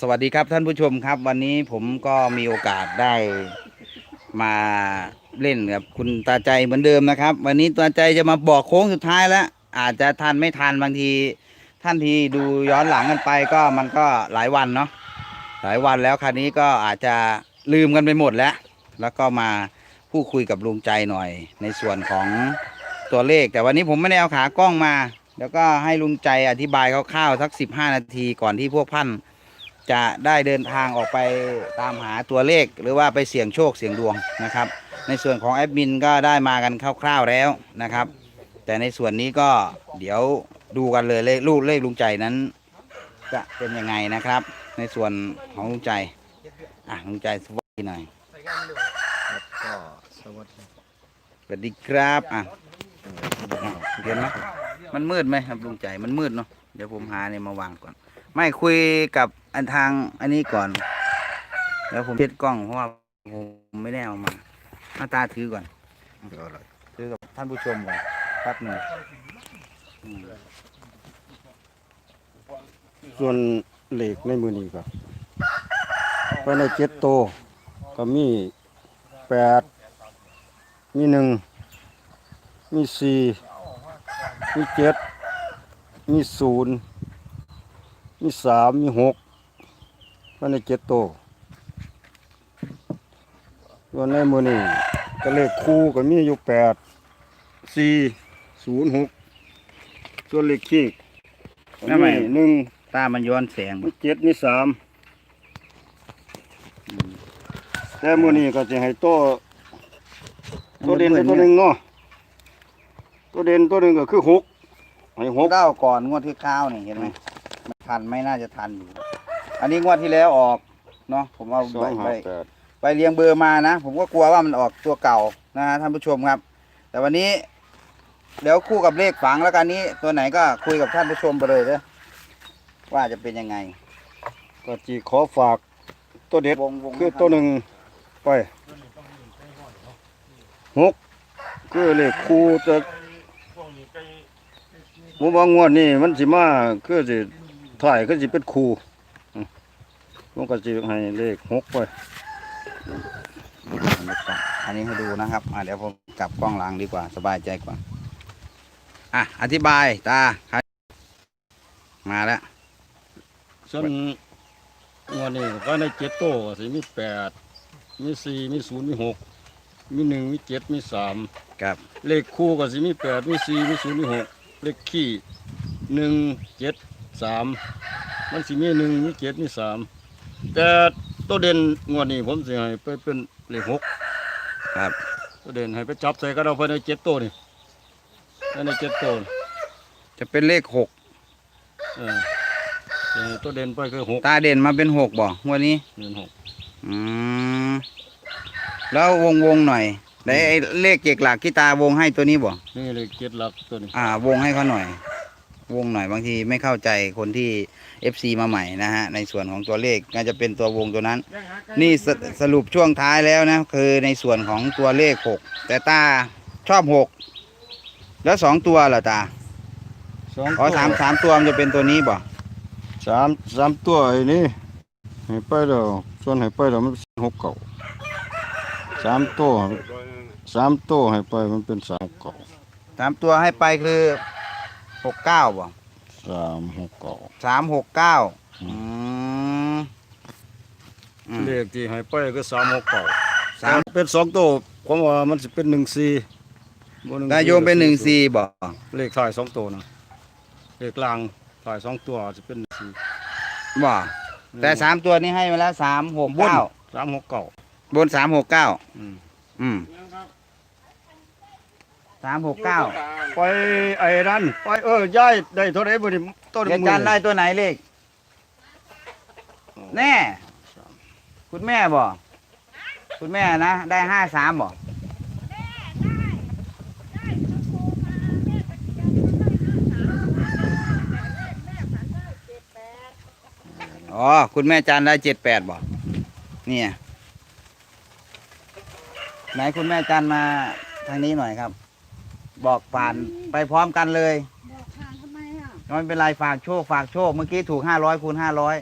สวัสดีครับท่านผู้ชมครับ วันนี้ผมก็มีโอกาสได้มาเล่นกับคุณตาใจเหมือนเดิมนะครับ วันนี้ตาใจจะมาบอกโค้งสุดท้ายแล้ว อาจจะทันไม่ทันบางที ท่านที่ดูย้อนหลังกันไปก็มันก็หลายวันเนาะหลายวันแล้วคราวนี้ก็อาจจะลืมกันไปหมดแล้ว แล้วก็มาพูดคุยกับลุงใจหน่อย ในส่วนของตัวเลข แต่วันนี้ผมไม่ได้เอาขากล้องมา แล้วก็ให้ลุงใจอธิบายคร่าวๆสัก 15 นาทีก่อนที่พวกพัน จะได้เดินทางออกไปตามหาตัวเลข หรือว่าไปเสี่ยงโชคเสี่ยงดวงนะครับ ในส่วนของแอดมินก็ได้มากันคร่าวๆแล้วนะครับ แต่ในส่วนนี้ก็เดี๋ยวดูกันเลยเลขลูกเลขลุงใจนั้น จะเป็นยังไงนะครับ ในส่วนของลุงใจอะลุงใจสวัสดีหน่อยครับก็สวัสดีสวัสดีครับอะเห็นไหมมันมืดไหมครับลุงใจมันมืดเนาะเดี๋ยวผมหาเนี่ยมาวางก่อน ไม่คุยกับ อันทางอันนี้ก่อน แล้วผมเช็ดกล้องเพราะว่าผมไม่ได้เอามาหน้าตาถือก่อนถือกับท่านผู้ชมก่อนแป๊บหนึ่งส่วนเหล็กในมือนี้ก็ภายในเจ็ดโต ก็มีแปดมีหนึ่งมีสี่มีเจ็ดมีศูนย์มีสามมีหก ภายในเจ็ดโตวส่วนในมือนี้ก็เลขคู่ก็มีอยู่แปดสี่ศูนย์หกส่วนเลขขี้ก็มีหนึ่งตามันย้อนแสงมีเจ็ดมีสามแต่มือนี้ก็จะให้โตวตัวเด่นไปตัวหนึ่งเนาะตัวเด่นตัวหนึ่งก็คือหกให้หก เก้าก่อนงวดที่เก้าเนี่ยเห็นไหมมันทันไหม่น่าจะทันอยู่ อันนี้งวดที่แล้วออกเนาะผมเอาสอไปงไปห้าแปดไปเรียงเบอร์มานะ ผมก็กลัวว่ามันออกตัวเก่านะฮะท่านผู้ชมครับ แต่วันนี้เดี๋ยวคู่กับเลขฝังแล้วกันนี้ ตัวไหนก็คุยกับท่านผู้ชมไปเลยเด้อว่าจะเป็นยังไง ก็จีขอฝากตัวเด็ดวงวง คือตัวหนึ่งไปหกคือเลขคู่แต่ผมว่างวดนี้มันสิมาคือสิถ่ายคือสิเป็นคู่อืม ผมก็สิให้เลขหกไปอันนี้ให้ดูนะครับอะเดี๋ยวผมกลับกล้องหลังดีกว่า สบายใจกว่า อะ อธิบายตาครับมาแล้วส่วนงวดนี้ก็ในเจ็ดโตวก็สิมีแปดมีสี่มีศูนย์มีหกมีหนึ่งมีเจ็ดมีสามครับ เลขคู่ก็สิมีแปดมีสี่มีศูนย์มีหกเลขขี้หนึ่งเจ็ดสามมันสิมีหนึ่งมีเจ็ดมีสาม แต่ตัวเด่นงวดนี้ผมสิให้ไปเป็นเลขหกครับ ตัวเด่นให้ไปจับใส่ก็เราภายในเจ็ดตัวนี่ภายในเจ็ดตัวนี่จะเป็นเลขหกเออสิให้ตัวเด่นไปคือหกตาเด่นมาเป็นหกบ่งวันนี้ เด่นหกอืมแล้ววงวงหน่อยไหนไอ้เลขเกกหลักที่ตาวงให้ตัวนี้บ่นี่เลขเจ็ดหลักตัวนี้ อ่าวงให้เขาหน่อย วงหน่อยบางทีไม่เข้าใจคนที่ FC มาใหม่นะฮะในส่วนของตัวเลขก็จะเป็นตัววงตัวนั้น นี่สสรุปช่วงท้ายแล้วนะ คือในส่วนของตัวเลขหกแต่ตาชอบหกแล้วสองตัวเหรอตาสองอ๋อสามสามตัวมันจะเป็นตัวนี้บ่สามสามตัวไอ้นี่ให้ไปแล้วส่วนให้ไปแล้วมันหกเก่าสามตัวสามตัวให้ไปมันเป็นสามเก่าสามตัวให้ไปคือ หกเก้าบ่สามหกเก่าสามหกเก้าอือืมอืมเลขที่ให้ไปก็สามหกเก่าสามเป็นสองตัวผมว่ามันจะเป็นหนึ่งสี่บ่หนายโยมเป็นหนึ่งสี่บ่เลขถ่ายสองตัวนะเลขกลางถ่ายสองตัวจะเป็นหนึ่งสี่บ่แต่สามตัวนี้ให้มาแล้วสามหกบนเก้าสามหกเก่าบนสามหกเก้าอืมอืมสามหกเก้าไปไอ้นั่นไปเออย่ายได้เท่าไหร่บ่นี่ต้นเดี๋ยวมืจานได้ตัวไหนเลขแน่ คุณแม่บ่คุณแม่นะ ได้ห้าสามบ่อ๋อ คุณแม่จันได้เจ็ดแปดบ่เนี่ยไหนคุณแม่จันมาทางนี้หน่อยครับ บอกผ่านไปพร้อมกันเลยบอกทางทำไมอะไม่เป็นไรฝากโชคฝากโชคเมื่อกี้ถูกห้าร้อยคูณห้าร้อย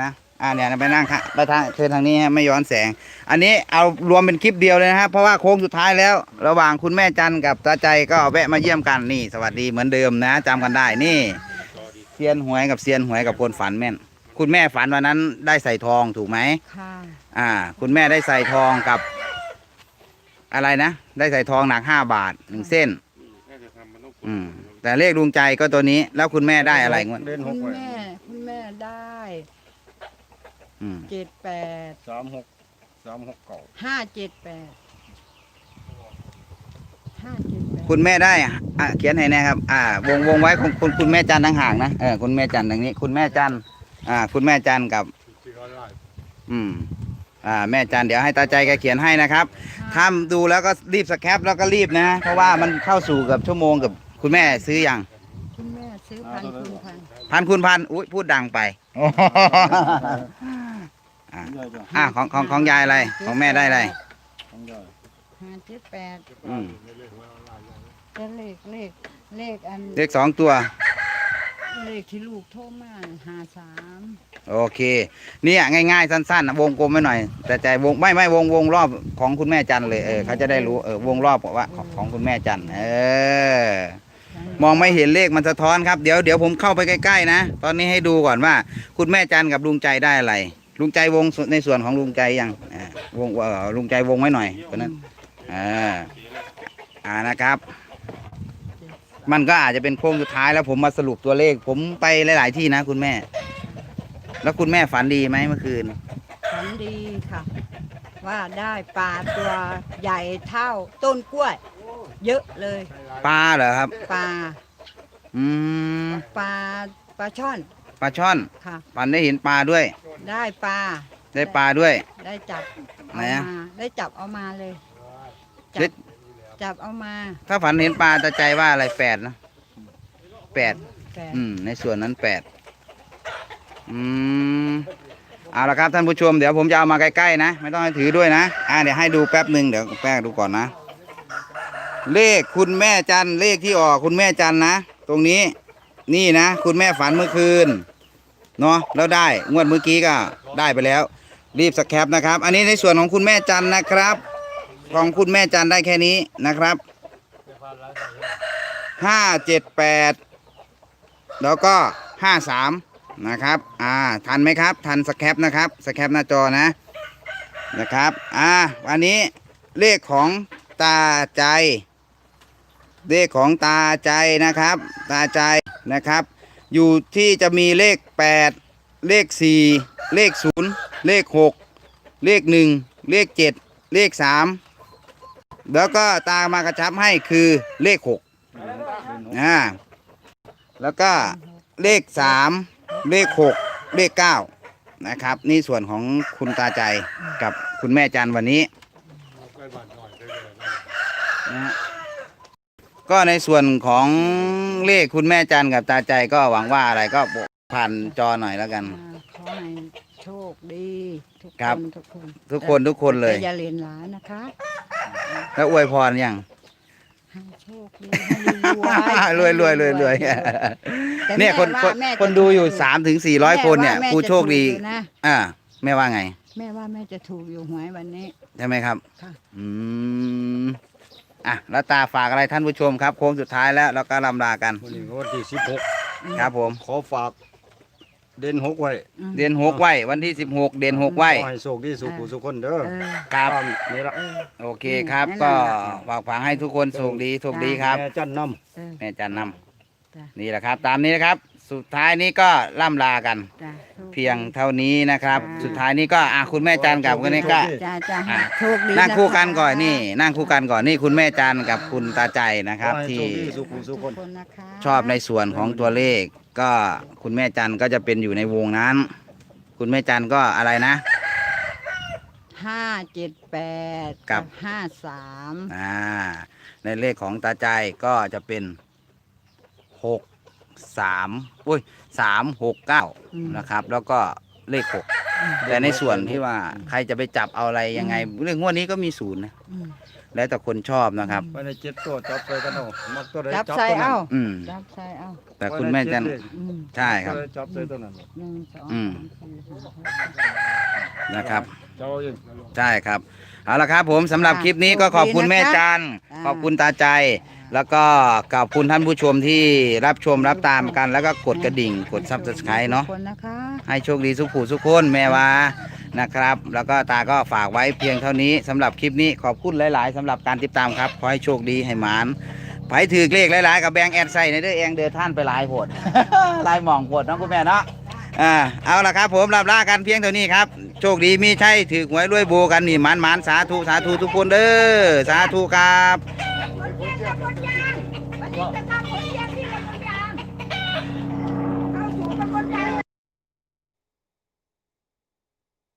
นะอ่าเนี่ยไปนั่งค่ะไปทางเชิญทางนี้ฮะไม่ย้อนแสง อันนี้เอารวมเป็นคลิปเดียวเลยนะครับเพราะว่าโค้งสุดท้ายแล้ว ระหว่างคุณแม่จันกับตาใจก็แวะมาเยี่ยมกันนี่ สวัสดีเหมือนเดิมนะจำกันได้นี่เซียนหวยกับเซียนหวยกับคนฝันแม่น คุณแม่ฝันวันนั้นได้ใส่ทองถูกไหมค่ะ อ่า คุณแม่ได้ใส่ทองกับ อะไรนะ ได้ใส่ทองหนักห้าบาทหนึ่งเส้นอืม แต่เลขดวงใจก็ตัวนี้ แล้วคุณแม่ได้อะไรงวดเล่นหคุกณไว้แม่คุณแม่ได้อืมเจ็ดแปดสามหกสามหกเก่าห้าเจ็ดแปดห้าเจ็ดแปดคุณแม่ได้อะเขียนให้แนะครับ อ่า วงวงไว้ของคุณคุณแม่จันทร์ห่างๆนะเออคุณแม่จันทร์ทางนี้ คุณแม่จันทร์อ่า คุณแม่จันทร์กับอืม อ่าแม่จันทร์เดี๋ยวให้ตาใจแกเขียนให้นะครับถ้าดูแล้วก็รีบสแคปแล้วก็รีบนะ เพราะว่ามันเข้าสู่กับชั่วโมงกับคุณแม่ซื้ออยัง คุณแม่ซื้อพันคุณพันพันคุณพันอุ้ยพูดดังไปอะอะของของของยายอะไร ของแม่ได้อะไรของยายห้าเจ็ดแปดอืมจะเลขเลขเลขอันเลขสองตัว เลขที่ลูกโทรมาหาสามโอเค เนี่ยง่ายๆสั้นๆนะวงกลมไว้หน่อย แต่ใจวงไม่ไม่วงวงรอบของคุณแม่จันเลยเออเขาจะได้รู้เออวงรอบว่าของของคุณแม่จันเออ มองไม่เห็นเลขมันสะท้อนครับเดี๋ยวเดี๋ยวผมเข้าไปใกล้ๆนะ ตอนนี้ให้ดูก่อนว่า คุณแม่จันกับลุงใจได้อะไรลุงใจวงในส่วนของลุงใจยังวงเออลุงใจวงไว้หน่อยคนนั้นอ่าอ่านะครับ มันก็อาจจะเป็นโค้งสุดท้ายแล้วผมมาสรุปตัวเลข ผมไปหลาย ๆ ที่นะคุณแม่ แล้วคุณแม่ฝันดีไหมเมื่อคืน ฝันดีค่ะ ว่าได้ปลาตัวใหญ่เท่าต้นกล้วย เยอะเลยปลาเหรอครับ ปลาอืมปลาปลาช่อนปลาช่อนค่ะ ฝันได้เห็นปลาด้วย ได้ปลาได้ปลาด้วย ได้จับไหนเอาอะมาได้จับเอามาเลยจัเฮ้ยบ จับเอามาถ้าฝันเห็นปลาตาใจว่าอะไรแปดนะแปดแต่อืม ในส่วนนั้นแปดอืมเอาละครับท่านผู้ชมเดี๋ยวผมจะเอามาใกล้ๆนะ ไม่ต้องให้ถือด้วยนะ อ่าเดี๋ยวให้ดูแป๊บหนึ่งเดี๋ยวแป๊บดูก่อนนะ เลขคุณแม่จันเลขที่ออกคุณแม่จันนะตรงนี้นี่นะ คุณแม่ฝันเมื่อคืนเนาะแล้วได้งวดเมื่อกี้ก็ได้ไปแล้ว รีบสแคปนะครับ อันนี้ในส่วนของคุณแม่จันนะครับ ของคุณแม่จันได้แค่นี้นะครับห้าเจ็ดแปดแล้วก็ห้าสามนะครับ อ่า ทันไหมครับ ทันสแคปนะครับ สแคปหน้าจอนะ นะครับ อ่า วันนี้เลขของตาใจ เลขของตาใจนะครับ ตาใจนะครับ อยู่ที่จะมีเลขแปดเลขสี่เลขศูนย์เลขหกเลขหนึ่งเลขเจ็ดเลขสาม แล้วก็ตามากระชับให้คือเลขหกอ่าแล้วก็เลขสามเลขหกเลขเก้านะครับ นี่ส่วนของคุณตาใจกับคุณแม่จันวันนี้นะก็ในส่วนของเลขคุณแม่จันกับตาใจก็หวังว่าอะไรก็ผ่านจอหน่อยแล้วกันขอให้ โชคดีทุกครัคบนทุกคนทุกคนทุกคนเลย แต่อย่าเรียนหลานนะคะแล้วอวยพรยัง ให้โชคดีให้รวยรวยรวยรวยแต่เนี่ยคนแม่คนว่าแม่จะคนดูอยู่ถูกสามถึงสี่ร้อยคนเนี่ยแม่ว่าแม่ผู้โชคดีจะถูกอยู่นะอ่าแม่ว่าไง แม่ว่าแม่จะถูกอยู่หวยวันนี้ ใช่ไหมครับ ค่ะ อืม อะ แล้วตาฝากอะไรท่านผู้ชมครับ โค้งสุดท้ายแล้วเราก็ลำลากัน วันนี้วันที่สิบหกครับผม ขอฝาก เด่นหกไว้อืม เดือนหกไว้ วันที่สิบหกเดือนหกไว้ ขอให้โชคดีสุขุสุขคนเด้อเออ ครับตามนี่ละเออ โอเคครับอืมก็นั่นน่ะฝากฝังให้ทุกคนโชคดีโชคดีครับ แม่จันนเออ แม่จันนจ้ะำนี่แหละครับ ตามนี้นะครับ สุดท้ายนี้ก็ล่ำลากัน จ้ะโชคดีเพียงเท่านี้นะครับ จ้าสุดท้ายนี้ก็อะคุณแม่จันกับคุณนี่ก็ จ้าจ้าอะ โชคดีนั่งคู่กันะะก่อนนี่ นั่งคู่กันก่อนนี่คุณแม่จันกับคุณตาใจนะำครับ ขอให้ที่โชคดีสุขุสุทุขกคน คนนะคะชอบในส่วนของตัวเลข ก็คุณแม่จันก็จะเป็นอยู่ในวงนั้น คุณแม่จันก็อะไรนะ ห้าเจ็ดแปดกับ ห้าสามอ่า ในเลขของตาใจก็จะเป็นหกสามอุ้ยสามหกเก้านะครับ แล้วก็เลขหกแต่ในส่วนที่ว่าใครจะไปจับเอาอะไรยังไงเรื่องงวดนี้ก็มีศูนย์นะอืม แล้วแต่คนชอบนะครับไว้ในเจ็ดตัวจับใส่กันเอามักตัวใดจับจับใส่ตัวนั้นเอาอืม จับใส่เอาแต่คุณแม่จันไว้ในเจ็ดเลขอืมใช่ครับ ตัวใดจับใส่ตัวนั้นหนึ่งสองอืม สามสี่ห้าหก นะครับ เจ้าเองใช่ครับ เอาละครับผมสำหรับคลิปนี้ก็ขอบคุณแม่จันขอบคุณตาใจ แล้วก็ขอบคุณท่านผู้ชมที่รับชมรับตามกัน แล้วก็กดกระดิ่งกดซับสไครต์เนาะขอบคุณนะคะให้โชคดีสุขผู้สุขคนแม่วา นะครับ แล้วก็ตาก็ฝากไว้เพียงเท่านี้สำหรับคลิปนี้ขอบคุณหลาย ๆสำหรับการติดตามครับขอให้โชคดีให้หมานไผถือเลขหลาย ๆ กับแบงแอดไซในเด้อเองเดินท่านไปหลายโพดลายหมองโพดเนาะคุณแม่เนาะอ่าเอาละครับ ผมลาลากันเพียงเท่านี้ครับ โชคดีมีใช่ถือหวยรวยโบกันนี่หมานหมานสาธุสาธุทุกคนเด้อสาธุครับ